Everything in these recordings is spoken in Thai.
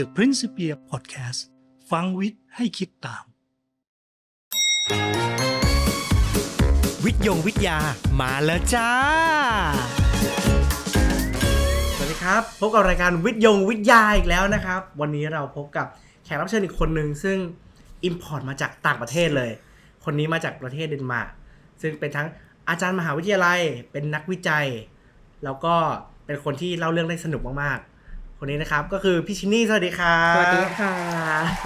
The Principia Podcast ฟังวิทย์ให้คิดตาม วิทยงวิทยามาแล้วจ้า สวัสดีครับ พบกับรายการวิทยงวิทยาอีกแล้วนะครับ วันนี้เราพบกับแขกรับเชิญอีกคนหนึ่งซึ่งอิมพอร์ตมาจากต่างประเทศเลย คนนี้มาจากประเทศเดนมาร์กซึ่งเป็นทั้งอาจารย์มหาวิทยาลัย เป็นนักวิจัย แล้วก็เป็นคนที่เล่าเรื่องได้สนุกมาก คนนี้นะครับก็คือพี่ชินนี่สวัสดีครับสวัสดีค่ะ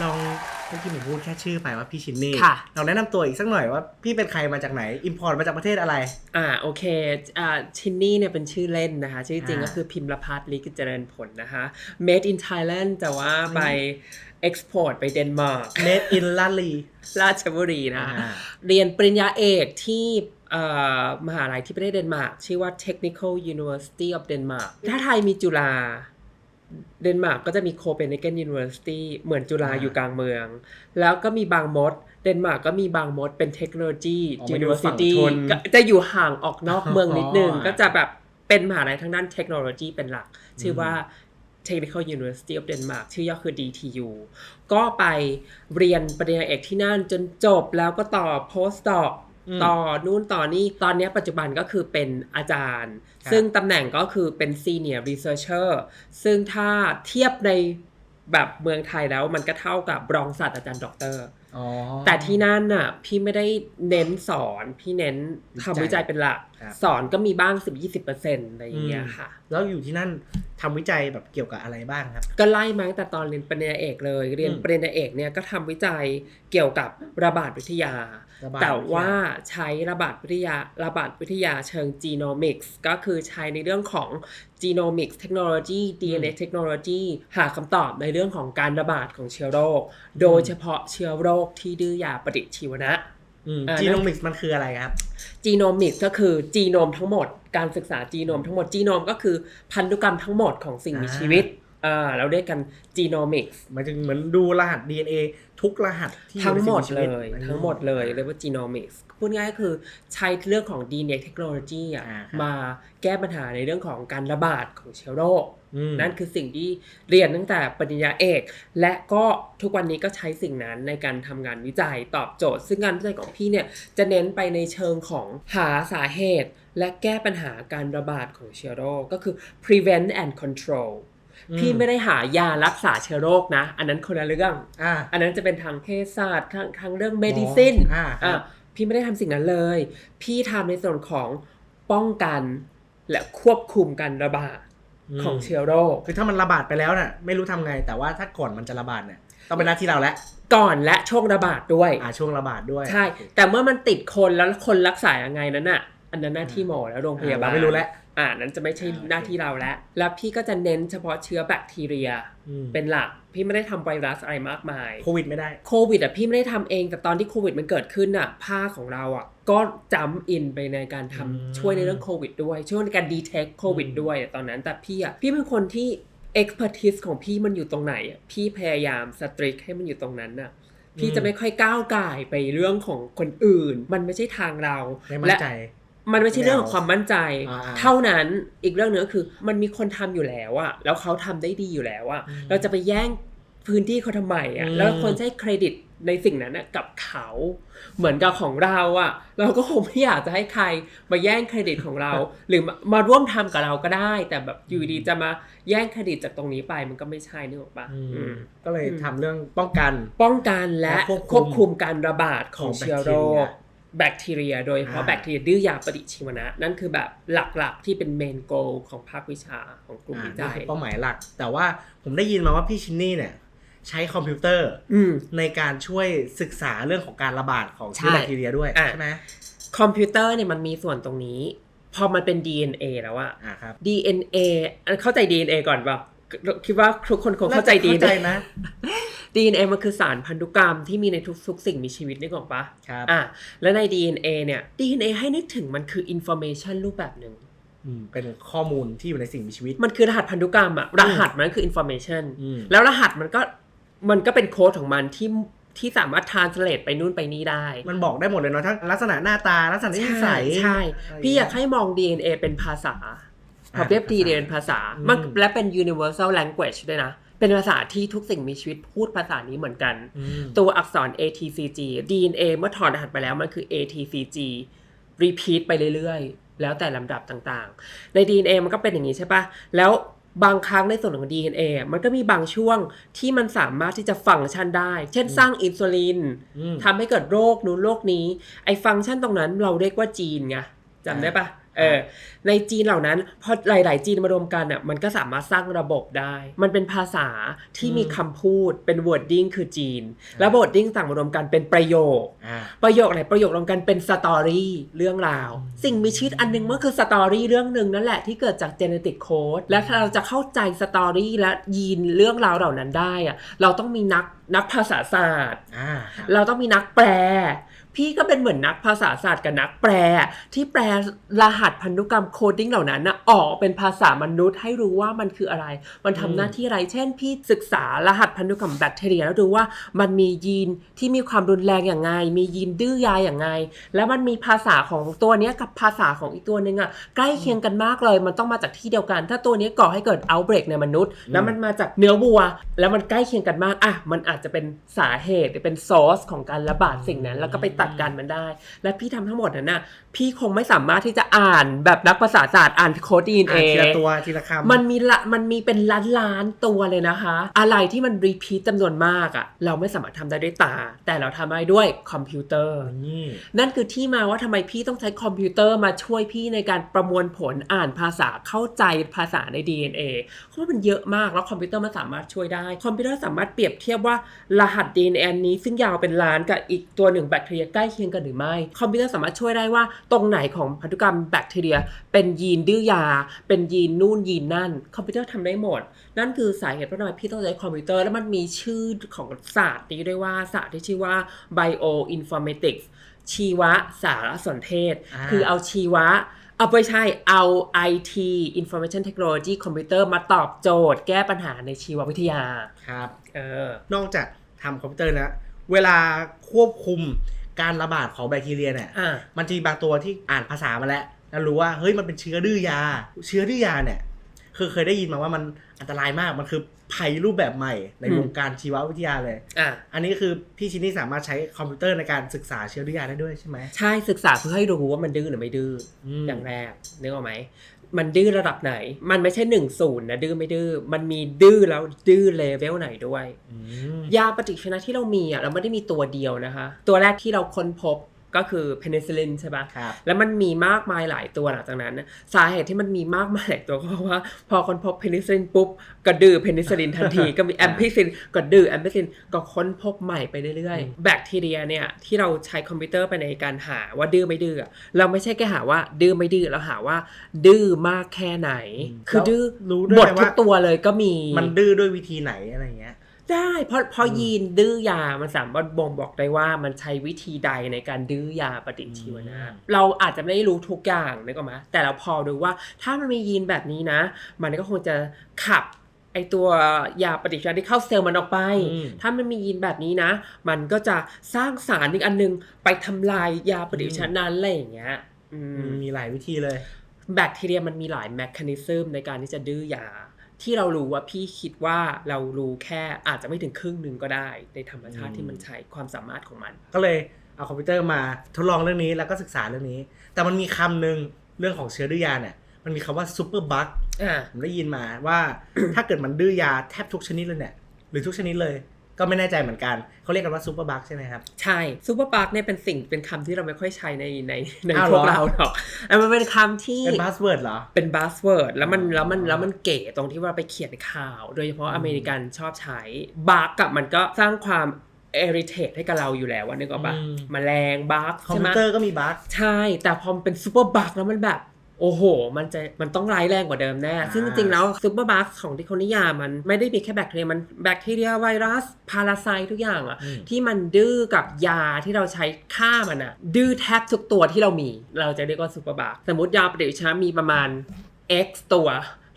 ลองเมื่อกี้ผมพูดแค่ชื่อไปว่าพี่ชินนี่ค่ะ ลองแนะนำตัวอีกสักหน่อยว่าพี่เป็นใครมาจากไหนอิมพอร์ตมาจากประเทศอะไร อ่าโอเคอ่าชินนี่เนี่ยเป็นชื่อเล่นนะคะ ชื่อจริงอ่าก็คือพิมพ์ละพัฒน์ลิกิจเจริญผลนะคะ made in Thailand แต่ว่าไป export ไปเดนมาร์ก Made in l a l i ราชบุรีนะอ่าเรียนปริญญาเอกที่เอ่อมหาลัยที่ประเทศเดนมาร์กชื่อว่า Technical University of Denmark ถ้าไทยมีจุฬา เดนมาร์กก็จะมี Copenhagen University เหมือนจุฬาอ่าอยู่กลางเมือง แล้วก็มีบางมด เดนมาร์กก็มีบางมดเป็น Technology อ๋อมันอยู่ฝั่ง University ทนก็จะอยู่ห่างออกนอกเมืองนิดนึงอ๋อก็จะแบบเป็นมหาลัยทางด้านเทคโนโลยีเป็นหลัก ชื่อว่า Technical University of Denmark ชื่อย่อคือ DTU ก็ไปเรียนปริญญาเอกที่นั่นจนจบแล้วก็ต่อ postdoc อืม ต่อนู่นต่อนี่ตอนเนี้ยปัจจุบันก็คือเป็นอาจารย์ครับซึ่งตำแหน่งก็คือเป็น senior researcher ซึ่งถ้าเทียบในแบบเมืองไทยแล้วมันก็เท่ากับรองศาสตราจารย์ด็อกเตอร์อ๋อแต่ที่นั่นน่ะพี่ไม่ได้เน้นสอนพี่เน้นทำวิวิจัจัยยเป็นหลักครับสอนก็มีบ้าง 10-20%อะไรอย่างเงี้ยค่ะ แล้วอยู่ที่นั่นทำวิจัยแบบเกี่ยวกับอะไรบ้างครับ ก็ไล่มาตั้งแต่ตอนเรียนปริญญาเอกเลย เรียนอืมปริญญาเอกเนี่ยก็ทำวิจัยเกี่ยวกับระบาดวิทยาระบาด แต่ว่าวิทยใช้ระบาดวิทยาระบาดวิทยาเชิง genomics ก็คือใช้ในเรื่องของ genomics technology DNA technology หาคำตอบในเรื่องของการระบาดของเชื้อโรค โดยเฉพาะเชื้อโรคที่ดื้อยาปฏิชีวนะอืมอ่าจีโนมิกส์มันคืออะไรครับ จีโนมิกก็คือจีโนมทั้งหมด การศึกษาจีโนมทั้งหมด จีโนมก็คือพันธุกรรมทั้งหมดของสิ่งมีอ่าชีวิต อ่า เราเรียกกันจีโนมิกหมายถึงเหมือนดูรหัส DNA ทุกรหัสที่อยู่ทั้งในหมสิ่ดมีชีเลวิตยทั้งหมดเลยเรียกว่าจีโนมิกพูดง่ายก็คือใช้เรื่องของ DNA เทคโนโลยีอะอ่าครับมาแก้ปัญหาในเรื่องของการระบาดของเชื้อโรคอืมนั่นคือสิ่งที่เรียนตั้งแต่ปริญญาเอก และก็ทุกวันนี้ก็ใช้สิ่งนั้นในการทำงานวิจัยตอบโจทย์ ซึ่งงานวิจัยของพี่เนี่ยจะเน้นไปในเชิงของหาสาเหตุ และแก้ปัญหาการระบาดของเชื้อโรคก็คือ prevent and control อืม พี่ไม่ได้หายารักษาเชื้อโรคนะ อันนั้นคนละเรื่องอ่าอันนั้นจะเป็นทางเภสัชทางทางเรื่อง medicine อ่าครับอะพี่ไม่ได้ทำสิ่งนั้นเลย พี่ทำในส่วนของป้องกันและควบคุมการระบาดมของเชื้อโรค คือถ้ามันระบาดไปแล้วน่ะ ไม่รู้ทำไง แต่ว่าถ้าก่อนมันจะระบาดเนี่ยต้องเป็นหน้าที่เราแล้วก่อนและช่วงระบาดด้วย อ่าช่วงระบาดด้วย ใช่ แต่เมื่อมันติดคนแล้วคนรักษายังไงนั้นน่ะ อันนั้นหน้าที่หมอและโรงพยาบาลเราไม่รู้แล้ว อ่านั้นจะไม่ใช่อ่าโอเคหน้าที่เราแล้ว แล้วพี่ก็จะเน้นเฉพาะเชื้อแบคทีเรียอืมเป็นหลัก พี่ไม่ได้ทำไวรัสอะไรมากมาย โควิดไม่ได้ โควิดอะพี่ไม่ได้ทำเอง แต่ตอนที่โควิดมันเกิดขึ้นอะภาคของเราอะ ก็จำอินไปในการทำอืมช่วยในเรื่องโควิดด้วย ช่วยในการดีเทคโควิดอืมด้วยตอนนั้น แต่พี่อะ พี่เป็นคนที่ expertise ของพี่มันอยู่ตรงไหนอะพี่พยายามสตริกให้มันอยู่ตรงนั้นน่ะพี่จะไม่ค่อยก้าวก่ายไปเรื่องของคนอื่น มันไม่ใช่ทางเราไม่มั่นและใจ มันไม่ใช่เรื่องของความมั่นใจอ่าๆเท่านั้นอีกเรื่องหนึงก็คือ มันมีคนทำอยู่แล้วอะแล้วเขาทำได้ดีอยู่แล้วอะอืมเราจะไปแย่งพื้นที่เขาทำไมอะอืมแล้วคนจะให้เครดิตในสิ่งนั้นอะกับเขาเหมือนกับของเราอะเราก็คงไม่อยากจะให้ใครมาแย่งเครดิตของเรา หรือมามาร่วมทำกับเราก็ได้ แต่แบบอยู่ดีจะมาแย่งเครดิตจากตรงนี้ไปมันก็ไม่ใช่นึกออกปะอืมอืมก็เลยอืมทำเรื่องป้องกันป้องกันและและควบคุมควบคุมการระบาดของของเชื้อโรค แบคทีเรีย โดยเฉพาะอ่าแบคทีเรียดื้อยาปฏิชีวนะ นั่นคือแบบหลักๆที่เป็นเมนโกของภาควิชาของกลุ่มอ่าวินี่จัยคือเป้าหมายหลัก แต่ว่าผมได้ยินมาว่าพี่ชินนี่เนี่ยใช้คอมพิวเตอร์อืมในการช่วยศึกษาเรื่องของการระบาดของเชื้อใช่แบคทีเรียด้วยอะใช่ไหมคอมพิวเตอร์เนี่ยมันมีส่วนตรงนี้ พอมันเป็น DNA แล้วอะอ่าครับ DNA อันเข้าใจ DNA ก่อนเปล่าคิดว่าทุกคนคงเข้าใจน่จะเข้าใจ DNA นะ DNA มันคือสารพันธุกรรมที่มีในทุกๆ สิ่งมีชีวิตนึกออกปะครับอะแล้วใน DNA เนี่ย DNA ให้นึกถึงมันคือ information รูปแบบหนึ่งอืมเป็นข้อมูลที่อยู่ในสิ่งมีชีวิต มันคือรหัสพันธุกรรมอะรหัสมันคือ information อืมแล้วรหัสมันก็มันก็เป็นโค้ดของมันที่ที่สามารถ translate ไปนู่นไปนี่ได้ มันบอกได้หมดเลยเนาะทั้งลักษณะหน้าตาลักษณะนิใช่สัยใช่อะไรพี่อยากเงี้ให้มอง DNA เป็นภาษาพออ่าเรียบภาษา DNA เป็นภาษาอืมมันและเป็น universal language ด้วยนะ เเป็นภาษาที่ทุกสิ่งมีชีวิตพูดภาษานี้เหมือนกันอืมตัวอักษร ATCG DNA เมื่อถอดรหัสไปแล้วมันคือ ATCG repeat ไปเรื่อยๆ แล้วแต่ลำดับต่างๆ ใน DNA มันก็เป็นอย่างนี้ใช่ปะแล้วบางครั้งในส่วนของ DNA อะมันก็มีบางช่วงที่มันสามารถที่จะฟังก์ชันได้ เช่นสร้างอินซูลินอืมทำให้เกิดโรคนู้นโรคนี้ ไอ้ฟังก์ชันตรงนั้นเราเรียกว่าจีนไงจำได้ปะ เออในจีนเหล่านั้นพอหลาย ๆ จีนมารวมกันอะมันก็สามารถสร้างระบบได้ มันเป็นภาษาที่มีคำพูดเป็น wording คือจีน แล้ว wording ต่างมารวมกันเป็นประโยคอ่าประโยคไหนประโยครวมกันเป็นสตอรี่เรื่องราว สิ่งมีชีวิตอันหนึงมันคือสตอรี่เรื่องหนึ่งนั่นแหละที่เกิดจากเจเนติกโค้ดและถ้าเราจะเข้าใจสตอรี่และยีนเรื่องราวเหล่านั้นได้อะเราต้องมีนักนักภาษาศาสตร์อ่าครับเราต้องมีนักแปล พี่ก็เป็นเหมือนนักภาษาศาสตร์กับนักแปล ที่แปลรหัสพันธุกรรมโคดดิ้งเหล่านั้นนะออกเป็นภาษามนุษย์ให้รู้ว่ามันคืออะไร มันทำหน้าที่อะไร เช่น พี่ศึกษารหัสพันธุกรรมแบคทีเรียแล้วดูว่ามันมียีนที่มีความรุนแรงอย่างไง มียีนดื้อยาอย่างไง แล้วมันมีภาษาของตัวนี้กับภาษาของอีกตัวหนึ่งอะใกล้เคียงกันมากเลย มันต้องมาจากที่เดียวกัน ถ้าตัวนี้ก่อให้เกิด outbreak ในมนุษย์ แล้วมันมาจากเนื้อวัว แล้วมันใกล้เคียงกันมากอะมันอาจจะเป็นสาเหตุหรือเป็นซอสของการระบาดสิ่งนั้น แล้วก็ไปตัดกันมันได้ และพี่ทำทั้งหมดนั้นน่ะ พี่คงไม่สามารถที่จะอ่านแบบนักภาษาศาสตร์อ่านโคดดีเออ่าทีละตัวทีละคำมันมีละมันมีเป็นล้านล้านๆตัวเลยนะคะ อะไรที่มันรีพีทจำนวนมากอะ่ะ เราไม่สามารถทำได้ด้วยตา แต่เราทำได้ด้วยคอมพิวเตอร์นี่นั่นคือที่มาว่าทำไมพี่ต้องใช้คอมพิวเตอร์มาช่วยพี่ในการประมวลผลอ่านภาษาเข้าใจภาษาใน DNA เพราะว่ามันเยอะมากแล้วคอมพิวเตอร์มันสามารถช่วยได้ คอมพิวเตอร์สามารถเปรียบเทียบว่ารหัส DNA นี้ซึ่งยาวเป็นล้านกับอีกตัวหนึ่งแบคทีเรียใกล้เคียงกันหรือไม่ คอมพิวเตอร์สามารถช่วยได้ว่าตรงไหนของพันธุกรรมแบคทีเรีย เป็นยีนดื้อยา เป็นยีนนู่นยีนนั่น คอมพิวเตอร์ทำได้หมด นั่นคือสาเหตุว่าทำไมพี่ต้องใช้คอมพิวเตอร์ แล้วมันมีชื่อของศาสตร์นี้ด้วยว่าศาสตร์ที่ชื่อว่า bioinformatics ชีวสารสนเทศอ่าคือเอาชีวะเอาไปใช่เอา IT information technology คอมพิวเตอร์มาตอบโจทย์ แก้ปัญหาในชีววิทยา ครับ เออ นอกจากทำคอมพิวเตอร์นะเวลาควบคุม การระบาดของแบคทีเรียเนี่ยอ่า มันจะมีบางตัวที่อ่านภาษามาแล้ว แล้วรู้ว่าเฮ้ยมันเป็นเชื้อดื้อยา เชื้อดื้อยาเนี่ยคือเคยได้ยินมาว่ามันอันตรายมากมันคือภัยรูปแบบใหม่ในอืม วงการชีววิทยาเลย อะอันนี้คือพี่ชินนี่สามารถใช้คอมพิวเตอร์ในการศึกษาเชื้อดื้อยาได้ด้วยใช่ไหมใช่ศึกษาเพื่อให้รู้ว่ามันดื้อหรือไม่ดื้ออืมอย่างแรกนึกออกไหม มันดื้อระดับไหน มันไม่ใช่หนึ่งศูนย์นะดื้อไม่ดื้อ มันมีดื้อแล้วดื้อเลเวลไหนด้วยอืมยาปฏิชีวนะที่เรามีอะเราไม่ได้มีตัวเดียวนะคะ ตัวแรกที่เราค้นพบ ก็คือเพนิซิลินใช่ปะครับแล้วมันมีมากมายหลายตัวหลังจากนั้นนะสาเหตุที่มันมีมากมายหลายตัวก็เพราะว่า พอค้นพบเพนิซิลินปุ๊บก็ดื้อเพนิซิลินทันทีก็มีแอมพิซินก็ดื้อแอมพิซินก็ค้นพบใหม่ไปเรื่อยๆ แบคทีเรียเนี่ยที่เราใช้คอมพิวเตอร์ไปในการหาว่าดื้อไม่ดื้ออะเราไม่ใช่แค่หาว่าดื้อไม่ดื้อเราหาว่า ดื้อมากแค่ไหน คือดื้อรู้ด้หมวยดไหมทุกว่าตัวเลยก็มีมันดื้อด้วยวิธีไหนอะไรเงี้ย ได้เพราะเพราะยีนดื้อยา มันสามารถบ่งบอกได้ว่ามันใช้วิธีใดในการดื้อยาปฏิชีวนะอืมเราอาจจะไม่ได้รู้ทุกอย่างนึกออกไหมแต่เราพอรู้ว่าถ้ามันมียีนแบบนี้นะ มันก็คงจะขับไอตัวยาปฏิชีวนะที่เข้าเซลล์มันออกไปอืมถ้ามันมียีนแบบนี้นะ มันก็จะสร้างสารอีกอันนึงไปทำลายยาปฏิชีวนะนั้นอะไรอย่างเงี้ยอืมอืมมีหลายวิธีเลย แบคทีเรียมันมีหลายแมคคานิซึมในการที่จะดื้อยา ที่เรารู้ว่าพี่คิดว่าเรารู้แค่อาจจะไม่ถึงครึ่งหนึ่งก็ได้ ในธรรมชาติอืมที่มันใช้ความสามารถของมัน ก็เลยเอาคอมพิวเตอร์มาทดลองเรื่องนี้แล้วก็ศึกษาเรื่องนี้ แต่มันมีคำหนึ่งเรื่องของเชื้อดื้อยาเนี่ยมันมีคำว่าซูเปอร์บัคอ่าผมได้ยินมาว่าถ้าเกิดมันดื้อยาแทบทุกชนิดเลยเนี่ยหรือทุกชนิดเลย ก็ไม่แน่ใจเหมือนกัน เขาเรียกกันว่าซูเปอร์บัคใช่ไหมครับ ใช่ซูเปอร์ปาร์คเนี่ยเป็นสิ่งเป็นคำที่เราไม่ค่อยใช้ในในในอ้าวพวกเหรอเราหรอกแต่มันเป็นคำที่ เป็นบัสเวิร์ดเหรอ เป็นบัสเวิร์ดแล้วมันอ๋อแล้วมันแล้วมันเก๋ตรงที่ว่าไปเขียนข่าว โดยเฉพาะอเมริกันชอบใช้บักกับมันก็สร้างความเอริเทตให้กับเราอยู่แล้วว่านึกออกปะอืมแมลงบักคอมใช่ไหพิมวเตอร์ก็มีบัคใช่ แต่พอมันเป็นซูเปอร์บัคแล้วมันแบบ โอ้โห มันจะมันต้องร้ายแรงกว่าเดิมแน่อ่าซึ่งจริงๆแล้วซูเปอร์บัคของที่เขานิยามมันไม่ได้มีแค่แบคทีเรียมันแบคทีเรียไวรัส พาราไซต์ทุกอย่างอะอืมที่มันดื้อกับยาที่เราใช้ฆ่ามันอะดื้อแทบทุกตัวที่เรามี เราจะเรียกว่าซูเปอร์บัคสมมติยาปฏิชีวนะมีประมาณ X ตัว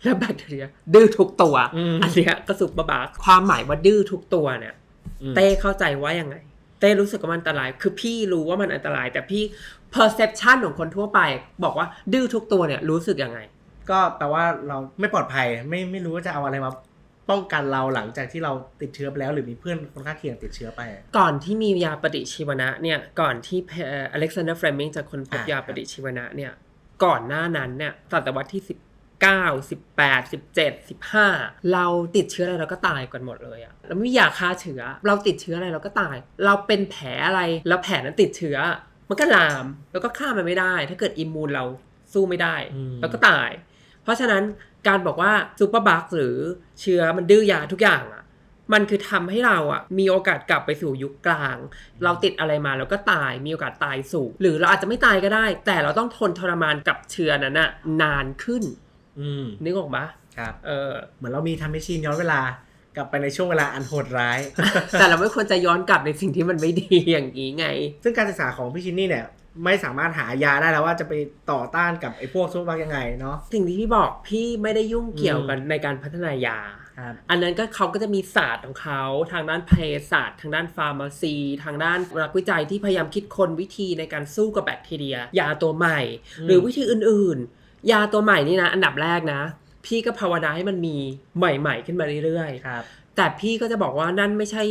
แล้วแบคทีเรีย ดื้อทุกตัวอืมอันเนี้ยก็ซูเปอร์บัคความหมายว่าดื้อทุกตัวเนี่ยอืมเต้เข้าใจว่ายังไงเต้รู้สึกว่ามันอันตราย คือพี่รู้ว่ามันอันตราย แต่พี่ perception ของคนทั่วไป บอกว่าดื้อทุกตัวเนี่ยรู้สึกยังไง ก็แปลว่าเราไม่ปลอดภัยไม่ไม่รู้ว่าจะเอาอะไรมาป้องกันเราหลังจากที่เราติดเชื้อไปแล้ว หรือมีเพื่อนคนข้างเคียงติดเชื้อไป ก่อนที่มียาปฏิชีวนะเนี่ยก่อนที่อเล็กซานเดอร์เฟรมิงจะค้นพบอ่ายาปฏิชีวนะเนี่ยก่อนหน้านั้นเนี่ยศตวรรษที่19 18 17 15เราติดเชื้ออะไรเราก็ตายกันหมดเลยอะเราไม่มียาฆ่าเชื้อ เราติดเชื้ออะไรเราก็ตาย เราเป็นแผลอะไรแล้วแผลนั้นติดเชื้อ มันก็ลามแล้วก็ฆ่ามันไม่ได้ ถ้าเกิดอิมมูนเราสู้ไม่ได้อืมแล้วก็ตาย เพราะฉะนั้นการบอกว่าซูเปอร์บัคหรือเชื้อมันดื้อยาทุกอย่างอะมันคือทำให้เราอะมีโอกาสกลับไปสู่ยุคกลาง เราติดอะไรมาเราก็ตายมีโอกาสตายสูงหรือเราอาจจะไม่ตายก็ได้ แต่เราต้องทนทรมานกับเชื้อนั้นอะนานขึ้นอืมนึกออกปะครับเออเหมือนเรามีทำแมชชีนย้อนเวลา กลับไปในช่วงเวลาอันโหดร้าย แต่เราไม่ควรจะย้อนกลับในสิ่งที่มันไม่ดีอย่างนี้ไง ซึ่งการศึกษาของพี่ชินนี่เนี่ยไม่สามารถหายาได้แล้วว่าจะไปต่อต้านกับไอ้พวกซุปเปอร์บัคยังไงเนาะสิ่งที่พี่บอกพี่ไม่ได้ยุ่งเกี่ยวกันในการพัฒนายาครับอันนั้นก็เขาก็จะมีศาสตร์ของเขาทางด้านเภสัชทางด้านฟาร์มาซี ทางด้านนักวิจัยที่พยายามคิดค้นวิธีในการสู้กับแบคทีเรีย ยาตัวใหม่อืมหรือวิธีอื่นๆ ยาตัวใหม่นี่นะ อันดับแรกนะ พี่ก็ภาวนาให้มันมีใหม่ ๆ ขึ้นมาเรื่อยครับๆแต่พี่ก็จะบอกว่านั่นไม่ใช่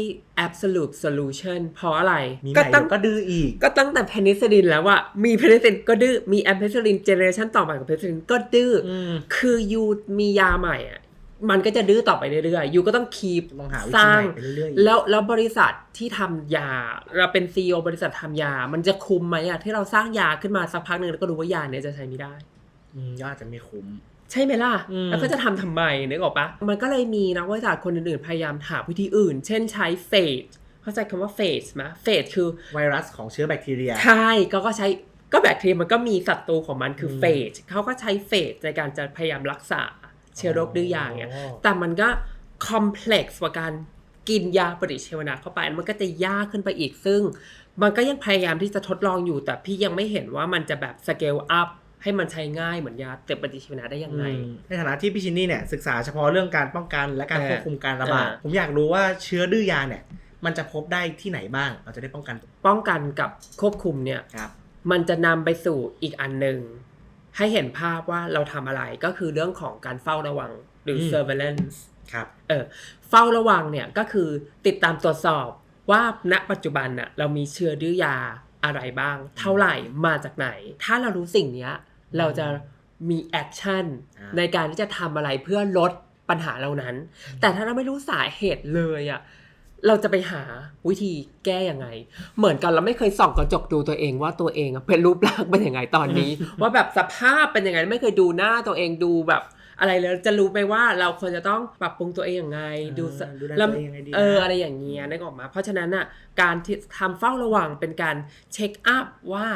absolute solution เพราะอะไรมีใหก็ม่ตั้งเดี๋ยวก็ดื้ออีก ก็ตั้งแต่เพนิซิลินแล้วอะมีเพนิซิลินก็ดื้อ มีแอมเพนิซิลินเจเนอเรชันต่อไปของเพนิซิลินก็ดื้อออืมคือยูมียาใหม่อะมันก็จะดื้อต่อไปเรื่อยๆ ยูก็ต้องคีบต้องหาวิสธีร้าใหงม่ไปเรื่อยๆอีกแล้วแล้วบริษัทที่ทำยา เราเป็นซีอบริษัททำยา มันจะคุมไหมอะที่เราสร้างยาขึ้นมาสักพักหนึ่งแล้วก็รู้ว่ายาเนี้ยจะใช้ไม่ได้อืมยอดจะไม่คุ้ม ใช่ไหมล่ะอืมแล้วก็จะทำทำไมนึกออกปะมันก็เลยมีนักวิทยาศาสตร์คนอื่นๆ พยายามหาวิธีอื่น เช่นใช้เฟสเข้าใจคำว่าเฟสไหมเฟสคือไวรัสของเชื้อแบคทีเรีย ใช่ก็ก็ใช้ก็แบคทีเรียมันก็มีศัตรูของมันคืออมเฟสเขาก็ใช้เฟสในการจะพยายามรักษาเชื้อโรคดื้อยาอย่างเงี้ยอ๋อแต่มันก็คอมเพล็กซ์กว่าการกินยาปฏิชีวนะเข้าไป มันก็จะยากขึ้นไปอีกซึ่ง มันก็ยังพยายามที่จะทดลองอยู่แต่พี่ยังไม่เห็นว่ามันจะแบบสเกลอัพ ให้มันใช้ง่ายเหมือนยาเตปฏิชีวนะได้ยังไงอืมในฐานะที่พี่ชินนี่เนี่ยศึกษาเฉพาะเรื่องการป้องกันและการเออควบคุมการระบาดเออผมอยากรู้ว่าเชื้อดื้อยาเนี่ย มันจะพบได้ที่ไหนบ้าง เราจะได้ป้องกัน ป้องกันกับควบคุมเนี่ยครับมันจะนำไปสู่อีกอันหนึ่งให้เห็นภาพว่าเราทำอะไรก็คือเรื่องของการเฝ้าระวังหรืออืม surveillance ครับเออเฝ้าระวังเนี่ยก็คือติดตามตรวจสอบว่าณปัจจุบันน่ะเรามีเชื้อดื้อยา อะไรบ้าง เท่าไหร่มาจากไหน ถ้าเรารู้สิ่งเนี้ยเราจะมีแอคชั่นอ่าในการที่จะทำอะไรเพื่อลดปัญหาเหล่านั้น แต่ถ้าเราไม่รู้สาเหตุเลยอะเราจะไปหาวิธีแก้ยังไง เหมือนกันเราไม่เคยส่องกระจกดูตัวเองว่าตัวเองอะเป็นรูปร่างเป็นยังไงตอนนี้ ว่าแบบสภาพเป็นยังไงไม่เคยดูหน้าตัวเองดูแบบ อะไรเลยจะรู้ไปว่าเราควรจะต้องปรับปรุงตัวเองยังไง ดูสดูแลแล้วตัวเองยังไงดีนะเอออะไรอย่างเงี้ยนึกออกมา เพราะฉะนั้นอะการที่ทำเฝ้าระวังเป็นการเช็คอัพว่า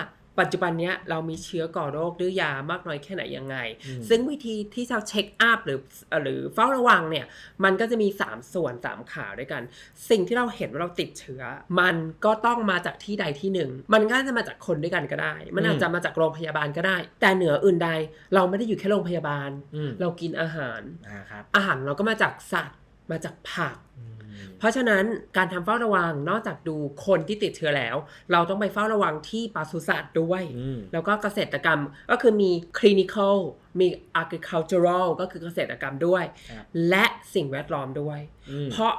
ปัจจุบันเนี้ยเรามีเชื้อก่อโรคดื้อยามากน้อยแค่ไหนยังไงอืมซึ่งวิธีที่จะเช็คอัพหรือเอ่อหรือเฝ้าระวังเนี่ย มันก็จะมี 3 ส่วน 3 ขาด้วยกัน สิ่งที่เราเห็นว่าเราติดเชื้อ มันก็ต้องมาจากที่ใดที่หนึ่ง มันก็จะมาจากคนด้วยกันก็ได้ มันอาจจะมาจากโรงพยาบาลก็ได้ แต่เหนืออื่นใดเราไม่ได้อยู่แค่โรงพยาบาลอืมเรากินอาหารอ่าครับอาหารเราก็มาจากสัตว์มาจากผักอืม เพราะฉะนั้นการทำเฝ้าระวังนอกจากดูคนที่ติดเชื้อแล้ว เราต้องไปเฝ้าระวังที่ปศุสัตว์ด้วยอืมแล้วก็เกษตรกรรมก็คือมี clinical มี agricultural ก็คือเกษตรกรรมด้วยครับและสิ่งแวดล้อมด้วยอืมเพราะ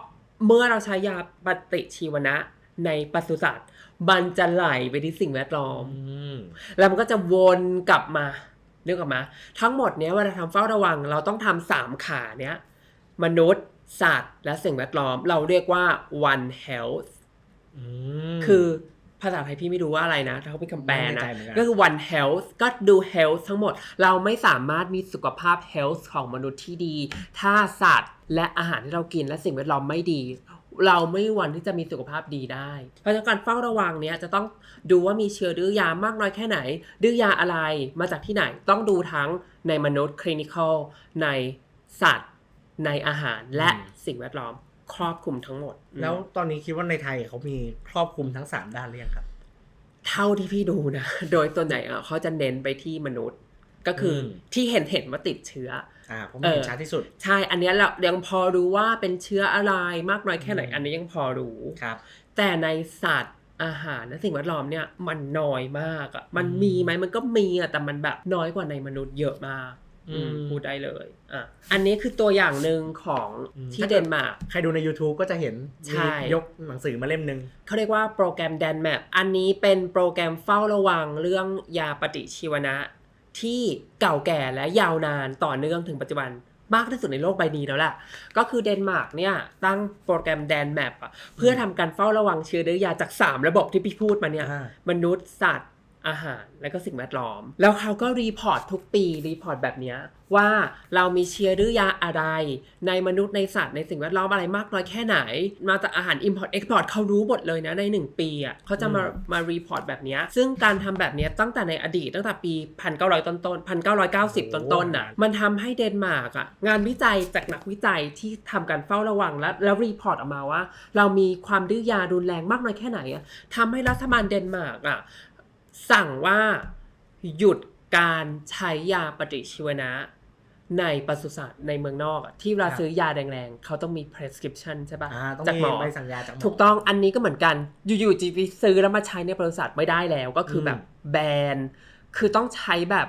เมื่อเราใช้ยาปฏิชีวนะในปศุสัตว์มันจะไหลไปที่สิ่งแวดล้อมอืมแล้วมันก็จะวนกลับมาเรียกกลับมา ทั้งหมดเนี้ยเวลาทำเฝ้าระวัง เราต้องทำสามขาเนี้ย มนุษย์ สัตว์และสิ่งแวดล้อม เราเรียกว่า one health อืมคือภาษาไทยพี่ไม่รู้ว่าอะไรนะ ถ้าเขาเป็นคำแปลไม่นะแน่ใจเหมือนกันก็คือ one health ก็ดู health ทั้งหมด เราไม่สามารถมีสุขภาพ health ของมนุษย์ที่ดี ถ้าสัตว์และอาหารที่เรากินและสิ่งแวดล้อมไม่ดี เราไม่มีวันที่จะมีสุขภาพดีได้ เพราะฉะนั้นการเฝ้าระวังเนี้ยจะต้องดูว่ามีเชื้อดื้อยามากน้อยแค่ไหน ดื้อยาอะไรมาจากที่ไหนต้องดูทั้งในมนุษย์ clinical ในสัตว์ ในอาหารและอืมสิ่งแวดล้อมครอบคลุมทั้งหมด แล้วตอนนี้คิดว่าในไทยเขามีครอบคลุมทั้งสามด้านหรือยังครับ เท่าที่พี่ดูนะ โดยตัวไหนอะเขาจะเน้นไปที่มนุษย์ ก็คืออมที่เห็นเห็นว่าติดเชื้ออ่าผมเห็นเออชัดที่สุด ใช่ อันเนี้ยเรายังพอรู้ว่าเป็นเชื้ออะไรมากน้อยแค่ไหนอืมอันนี้ยังพอรู้ครับ แต่ในสัตว์อาหารและสิ่งแวดล้อมเนี่ยมันน้อยมากอะมันอืมมีไหมมันก็มีอะแต่มันแบบน้อยกว่าในมนุษย์เยอะมากออืม พูดได้เลยอะอันนี้คือตัวอย่างหนึ่งของอืมที่ถ้าเดเกิดนมาร์กใครดูใน YouTube ก็จะเห็นใช่มียกหนังสือมาเล่มหนึ่งเขาเรียกว่าโปรแกรม d ดนแม p อันนี้เป็นโปรแกรมเฝ้าระวังเรื่องยาปฏิชีวนะ ที่เก่าแก่และยาวนานต่อเนื่องถึงปัจจุบันมากที่สุดในโลกใบนี้แล้วแหละก็คือเดนมาร์กเนี่ยตั้งโปรแกรม d ดนแม p อะเพื่อทำการเฝ้าระวังเชื้อเรื้อยาจาก 3 ระบบที่พี่พูดมาเนี่ยอ่ามนุษย์สัตว์ อาหารและก็สิ่งแวดล้อม แล้วเขาก็รีพอร์ตทุกปีรีพอร์ตแบบเนี้ยว่าเรามีเชื้อหรือยาอะไร ในมนุษย์ในสัตว์ในสิ่งแวดล้อมอะไรมากน้อยแค่ไหน มาจากอาหาร Import Export เขารู้หมดเลยนะใน 1 ปีอะเขาจะมาอืมมารีพอร์ตแบบเนี้ยซึ่งการทำแบบเนี้ยตั้งแต่ในอดีตตั้งแต่ปี 1900 ต้นต้น1990 ต้นต้นน่ะมันทำให้เดนมาร์กอะงานวิจัยจากนักวิจัยที่ทำการเฝ้าระวังและแล้วรีพอร์ตออกมาว่า เรามีความดื้อยารุนแรงมากน้อยแค่ไหนอะทำให้รัฐบาลเดนมาร์กอะ สั่งว่าหยุดการใช้ยาปฏิชีวนะในปศุสัตว์ในเมืองนอกอะที่เวลาครับซื้อยาแรงๆ เขาต้องมี prescription ใช่อ่าปะ่ะต้องจากมีหมอใบสั่งยาจากหมอถูกต้องอันนี้ก็เหมือนกัน อยู่ๆจีพีซื้อแล้วมาใช้ในปศุสัตว์ไม่ได้แล้วก็คืออมแบบแบนคือต้องใช้แบบ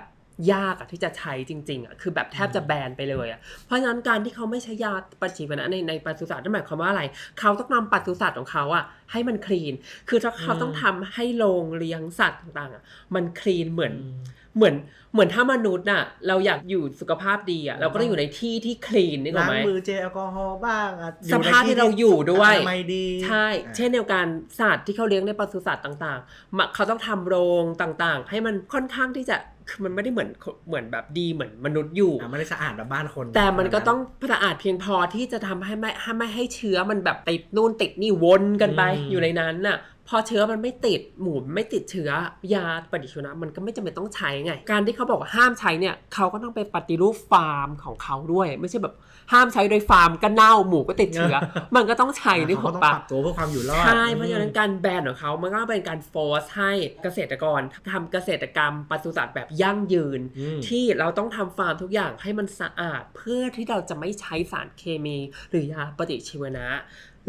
ยากอะที่จะใช้จริงๆอะคือแบบแทบจะแบนไปเลยอะเพราะฉะนั้นการที่เขาไม่ใช้ยาปฏิชีวนะในในปศุสัตว์นั่นหมายความว่าอะไร เขาต้องนำปศุสัตว์ของเขาอะให้มันคลีน คือถ้าเขาอืมต้องทำให้โรงเลี้ยงสัตว์ต่างๆอะมันคลีนเหมือนอืมเหมือนเหมือนถ้ามนุษย์น่ะ เราอยากอยู่สุขภาพดีอะเราก็ต้องอยู่ในที่ที่คลีนนี่ถูล้ากงไหมมือเจลแอลกอฮอล์บ้างอะอยู่สในภาพที่เราอยู่ด้วยอนามัยดีใช่อะเช่นเดียวกันสัตว์ที่เขาเลี้ยงในปศุสัตว์ต่างๆมาเขาต้องทำโรงต่างๆ ให้มันค่อนข้างที่จะ คือมันไม่ได้เหมือนเหมือนแบบดีเหมือนมนุษย์อยู่อะไม่ได้สะอาดแบบบ้านคน แต่มันก็ต้องสะอาดเพียงพอที่จะทำให้ไม่ให้ไม่ให้เชื้อมันแบบติดนู่นติดนี่วนกันไปอืมอยู่ในนั้นน่ะพอเชื้อมันไม่ติดหมูมันไม่ติดเชื้อยาปฏิชีวนะมันก็ไม่จำเป็นต้องใช้ไง การที่เขาบอกว่าห้ามใช้เนี่ยเขาก็ต้องไปปฏิรูปฟาร์มของเขาด้วย ไม่ใช่แบบ ห้ามใช้โดยฟาร์มก็เน่าหมูก็ติดเชื้อ มันก็ต้องใช้นี่เขาถูก็กต้องปะปรับตัวเพื่อความอยู่รอดใช่เพราะฉะนั้นการแบนของเขามันก็เป็นการโฟร์สให้เกษตรกรทำเกษตรกรรมปศุสัตว์แบบยั่งยืนอืมที่เราต้องทำฟาร์มทุกอย่างให้มันสะอาด เพื่อที่เราจะไม่ใช้สารเคมีหรือยาปฏิชีวนะ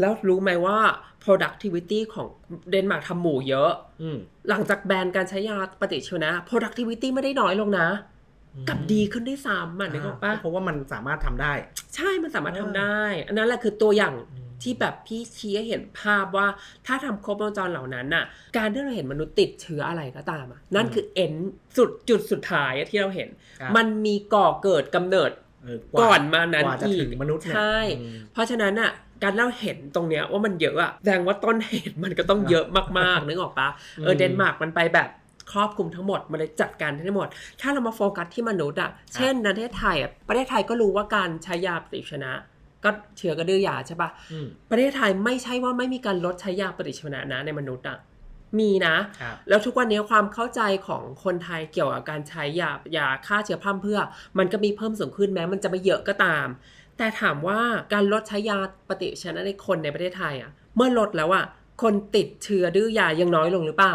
แล้วรู้ไหมว่า productivity ของเดนมาร์กทำหมูเยอะอืมหลังจากแบนการใช้ยาปฏิชีวนะ productivity ไม่ได้น้อยลงนะ กลับดีขึ้นด้วยซ้ำอะนึกออกปะเพราะว่ามันสามารถทำได้ ใช่มันสามารถทำได้ อันนั้นแหละคือตัวอย่างอืมที่แบบพี่ชี้ให้เห็นภาพว่าถ้าทำครบวงจรเหล่านั้นน่ะ การที่เราเห็นมนุษย์ติดเชื้ออะไรก็ตามอะนั่นคือเอ็นสุดจุดสุดท้ายอะที่เราเห็นครับมันมีก่อเกิดกำเนิดเออก่อนมานั้นกว่าจะอีถึกงมนุษย์เนี่ยใช่อืมเพราะฉะนั้นอะการเราเห็นตรงเนี้ยว่ามันเยอะอะแสดงว่าต้นเหตุมันก็ต้องเยอะมากๆนึกออกปะเออมเดนมาร์กมันไปแบบ ครอบคลุมทั้งหมดมันเลยจัดการทั้งหมด ถ้าเรามาโฟกัสที่มนุษย์อะเช่นประเทศไทยอะประเทศไทยก็รู้ว่าการใช้ยาปฏิชีวนะ ก็เชื้อก็ดื้อยาใช่ปะอืมประเทศไทยไม่ใช่ว่าไม่มีการลดใช้ยาปฏิชีวนะนะในมนุษย์อะมีนะครับแล้วทุกวันนี้ความเข้าใจของคนไทยเกี่ยวกับการใช้ยายาฆ่าเชื้อพร่ำเพรื่อ มันก็มีเพิ่มสูงขึ้นแม้มันจะไม่เยอะก็ตาม แต่ถามว่าการลดใช้ยาปฏิชีวนะในคนในประเทศไทยอะ เมื่อลดแล้วอะคนติดเชื้อดื้อยายังน้อยลงหรือเปล่า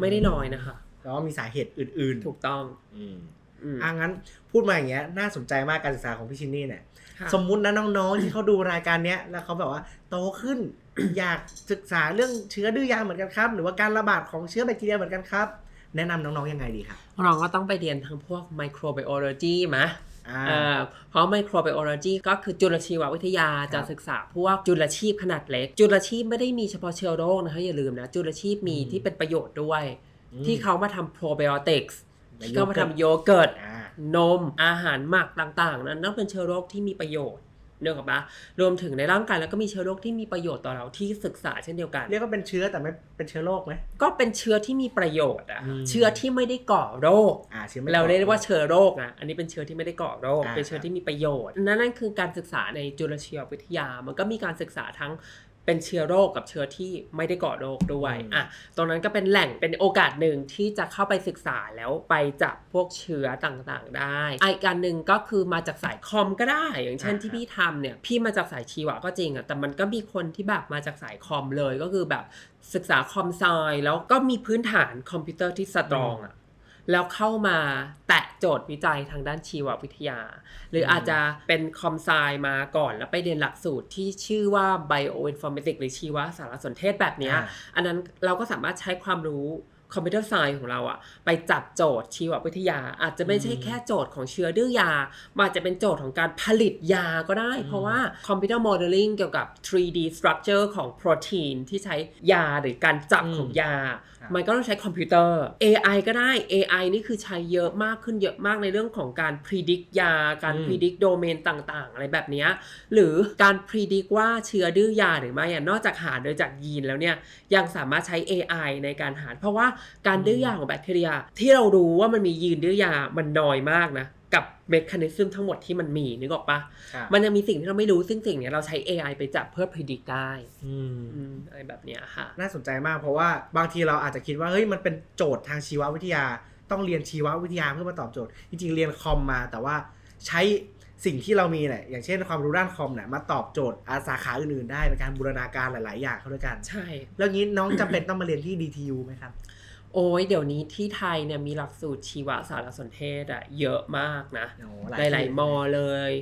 ไม่ได้น้อยนะคะ แล้วก็มีสาเหตุอื่น ๆ ถูกต้องอืมอืมอะงั้นพูดมาอย่างเงี้ยน่าสนใจมากการศึกษาของพี่ชินนี่เนี่ยค่ะสมมุตินะน้องๆที่เขาดูรายการเนี้ยแล้วเขาแบบว่าโตขึ้นอยากศึกษาเรื่องเชื้อดื้อยาเหมือนกันครับ หรือว่าการระบาดของเชื้อแบคทีเรียเหมือนกันครับ แนะนำน้องๆยังไงดีครับเราก็ต้องไปเรียนทางพวก microbiology มะอ่าอ่าเพราะ microbiology ก็คือจุลชีววิทยาครับจะศึกษาพวกจุลชีพขนาดเล็ก จุลชีพไม่ได้มีเฉพาะเชื้อโรคนะคะอย่าลืมนะ จุลชีพมีอืมที่เป็นประโยชน์ด้วยอืม ที่เขามาทำ probiotics ในที่เขามาโยเกิร์ตทำโยเกิร์ตอ่านมอาหารหมักต่างๆ นั้นต้องเป็นเชื้อโรคที่มีประโยชน์เนื่องกับปะรวมถึงในร่างกายแล้วก็มีเชื้อโรคที่มีประโยชน์ต่อเราที่ศึกษาเช่นเดียวกัน เรียกว่าเป็นเชื้อแต่ไม่เป็นเชื้อโรคไหมก็เป็นเชื้อที่มีประโยชน์อะอืมเชื้อที่ไม่ได้ก่อโรคอ่าเชื้อไม่เราเรียกก่อว่าเชื้อโรคนะอันนี้เป็นเชื้อที่ไม่ได้ก่อโรคอ่าเป็นเชื้อที่มีประโยชน์นั่นนั่นคือการศึกษาในจุลชีววิทยา มันก็มีการศึกษาทั้ง เป็นเชื้อโรคกับเชื้อที่ไม่ได้ก่อโรคด้วยอะตรงนั้นก็เป็นแหล่งเป็นโอกาสหนึ่งที่จะเข้าไปศึกษาแล้วไปจับพวกเชื้อต่างๆ ได้อีกการหนึ่งก็คือมาจากสายคอมก็ได้ อย่างเช่นที่พี่ทำเนี่ยพี่มาจากสายชีวะก็จริงอะแต่มันก็มีคนที่แบบมาจากสายคอมเลยก็คือแบบศึกษาคอมไซแล้วก็มีพื้นฐานคอมพิวเตอร์ที่สตรองอะ แล้วเข้ามาแตะโจทย์วิจัยทางด้านชีววิทยา หรืออาจจะเป็นคอมไซมาก่อนแล้วไปเรียนหลักสูตรที่ชื่อว่า bioinformatics หรือชีวสารสนเทศแบบเนี้ยอ่าอันนั้นเราก็สามารถใช้ความรู้คอมพิวเตอร์ไซน์ของเราอะไปจับโจทย์ชีววิทยา อาจจะไม่ใช่แค่โจทย์ของเชื้อดื้อยามันอาจจะเป็นโจทย์ของการผลิตยาก็ได้ เพราะว่าคอมพิวเตอร์โมเดลลิ่งเกี่ยวกับ 3D structure ของโปรตีนที่ใช้ยาหรือการจับอืมของยาครับ มันก็ต้องใช้คอมพิวเตอร์ AI ก็ได้ AI นี่คือใช้เยอะมากขึ้นเยอะมากในเรื่องของการ predict ยา การอืม predict โดเมนต่างๆ อะไรแบบเนี้ยหรือการ predict ว่าเชื้อดื้อยาหรือไม่อะนอกจากหาโดยจากยีนแล้วเนี่ยยังสามารถใช้ AI ในการหา เพราะว่าการดื้อยาของแบคทีเรีย ที่เรารู้ว่ามันมียีนดื้อยามันน้อยมากนะ กับเมคานิซึมทั้งหมดที่มันมีนึกออกปะครับมันยังมีสิ่งที่เราไม่รู้ซึ่งสิ่งเนี้ยเราใช้ AI ไปจับเพื่อ predict ได้อืมอืมอะไรแบบเนี้ยค่ะ น่าสนใจมากเพราะว่าบางทีเราอาจจะคิดว่าเฮ้ยมันเป็นโจทย์ทางชีววิทยา ต้องเรียนชีววิทยาเพื่อมาตอบโจทย์ จริงๆเรียนคอมมาแต่ว่าใช้สิ่งที่เรามีเนี่ยอย่างเช่นความรู้ด้านคอมเนี่ยมาตอบโจทย์อาสาขาอื่นๆได้เป็นการบูรณาการหลาย ๆ อย่างเข้าด้วยกัน ใช่ แล้วงี้น้องจำเป็นต้องมาเรียนที่ DTU ไหมครับ โอ้ยเดี๋ยวนี้ที่ไทยเนี่ยมีหลักสูตรชีวสารสนเทศอะเยอะมากนะโอ้หลายๆมอเลย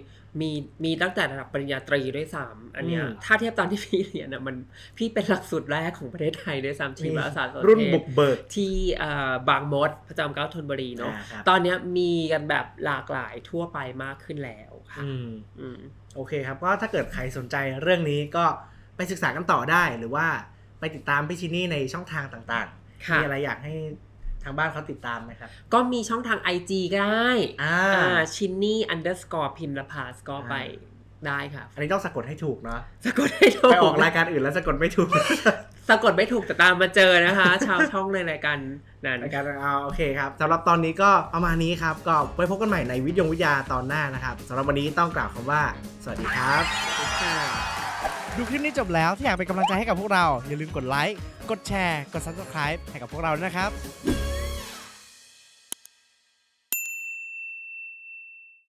มีมีตั้งแต่ระดับปริญญาตรีด้วยซ้ำอันเนี้ยอืม ถ้าเทียบตอนที่พี่เรียนอะมันพี่เป็นหลักสูตรแรกของประเทศไทยด้วยซ้ำชีวสารสนเทศ รุ่นบุกเบิกที่เอ่อบางมดประจำเกล้าธนบุรีเนาะ อ่าครับตอนเนี้ยมีกันแบบหลากหลายทั่วไปมากขึ้นแล้วค่ะอืม อืม โอเคครับ ก็ถ้าเกิดใครสนใจเรื่องนี้ก็ไปศึกษากันต่อได้หรือว่าไปติดตามพี่ชินี่ในช่องทางต่างๆค่ะ มีอะไรอยากให้ทางบ้านเขาติดตามไหมครับ ก็มีช่องทาง IG ก็ได้อ่าอ่าชินนี่ underscore พิมพ์ละพาสก็อ่าไปได้ค่ะ อันนี้ต้องสะกดให้ถูกเนาะสะกดให้ถูก ไปออกรายการอื่นแล้วสะกดไม่ถูก สะกดไม่ถูกแต่ตามมาเจอนะคะ ชาวช่องในรายการนั้นรายการเอาโอเคครับสำหรับตอนนี้ก็ประมาณนี้ครับ ก็ไว้พบกันใหม่ในวิทยงวิทยาตอนหน้านะครับสำหรับวันนี้ต้องกล่าวคำว่า สวัสดีครับค่ะ ดูคลิปนี้จบแล้วถ้าอยากเป็นกำลังใจให้กับพวกเรา อย่าลืมกดไลค์ กดแชร์ กด subscribe ให้กับพวกเราด้วยนะครับ